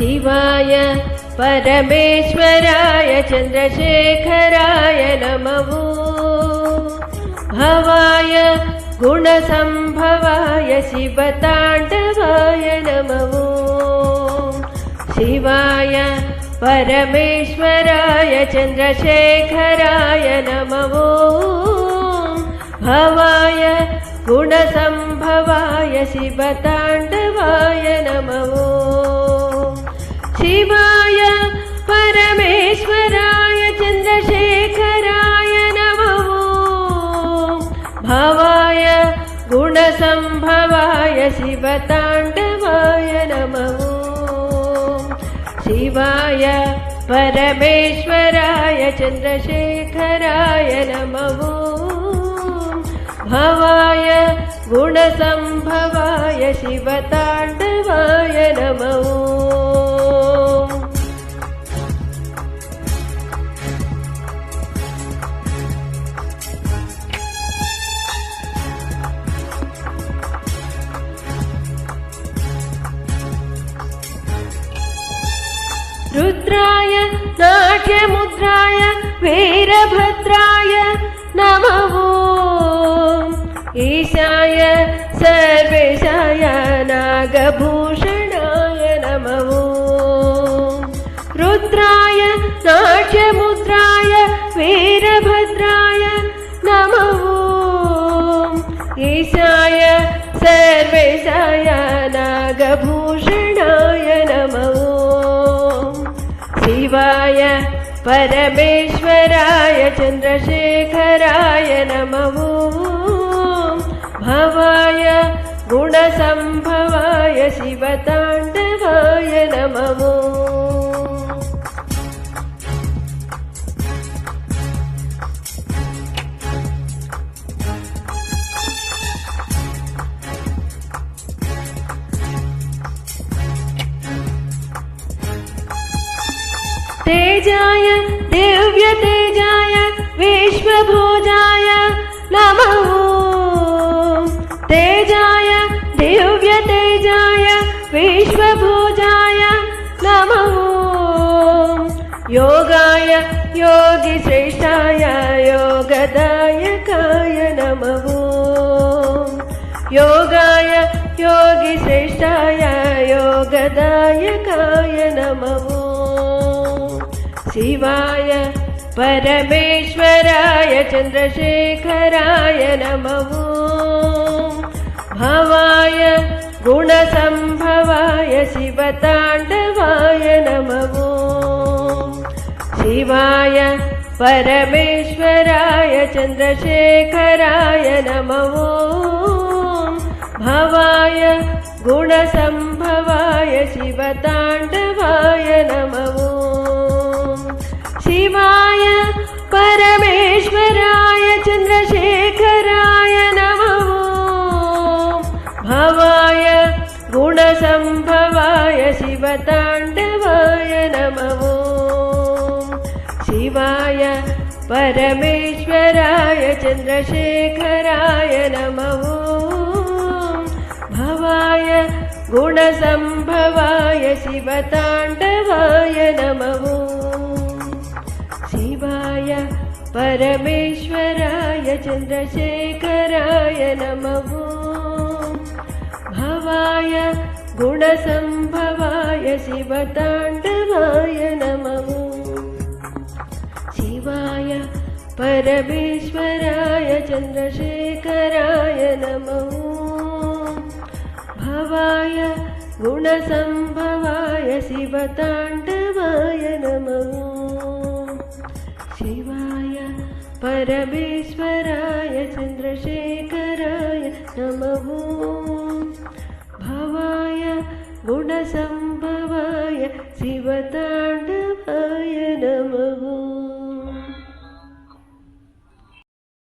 शिवाय परमेश्वराय चन्द्रशेखराय नमो। भवाय गुणसम्भवाय शिवताण्डवाय नमो। शिवाय परमेश्वराय चन्द्रशेखराय नमो। भवाय गुणसम्भवाय शिवताण्डवाय नमो शिवाय परमेश्वराय चन्द्रशेखराय नमो। भवाय गुणसम्भवाय शिवताण्डवाय नमो। शिवाय परमेश्वराय चन्द्रशेखराय नमो। भवाय गुणसम्भवाय शिवताण्डवाय नमो रुद्राय नाट्यमुद्राय वीरभद्राय नमो। ईशाय सर्वेशाय नागभूषणाय नमो। रुद्राय नाट्यमुद्राय वीरभद्राय नमो। ईशाय सर्वेशाय नागभूषणाय शिवाय परमेश्वराय चन्द्रशेखराय नमो भवाय गुणसम्भवाय शिवताण्डवाय नमो तेजाय दिव्यतेजाय विश्वभोजाय नमो तेजाय दिव्यतेजाय विश्वभोजाय नमो योगाय योगिश्रेष्ठाय योगदायकाय नमो योगाय योगिश्रेष्ठाय योगदायकाय नमो शिवाय परमेश्वराय चन्द्रशेखराय नमो। भवाय गुणसम्भवाय शिवताण्डवाय नमो। शिवाय परमेश्वराय चन्द्रशेखराय नमो। भवाय गुणसम्भवाय शिवताण्डवाय नमो शिवताण्डवाय नमो। शिवाय परमेश्वराय चन्द्रशेखराय नमो। भवाय गुणसम्भवाय शिवताण्डवाय नमो। शिवाय परमेश्वराय चन्द्रशेखराय नमो। भवाय गुणसम्भवाय शिवताण्डवाय नमो। शिवाय परमेश्वराय चन्द्रशेखराय नमो। भवाय गुणसम्भवाय शिवताण्डवाय नमो। शिवाय परमेश्वराय गुणसम्भवाय शिवताण्डवाय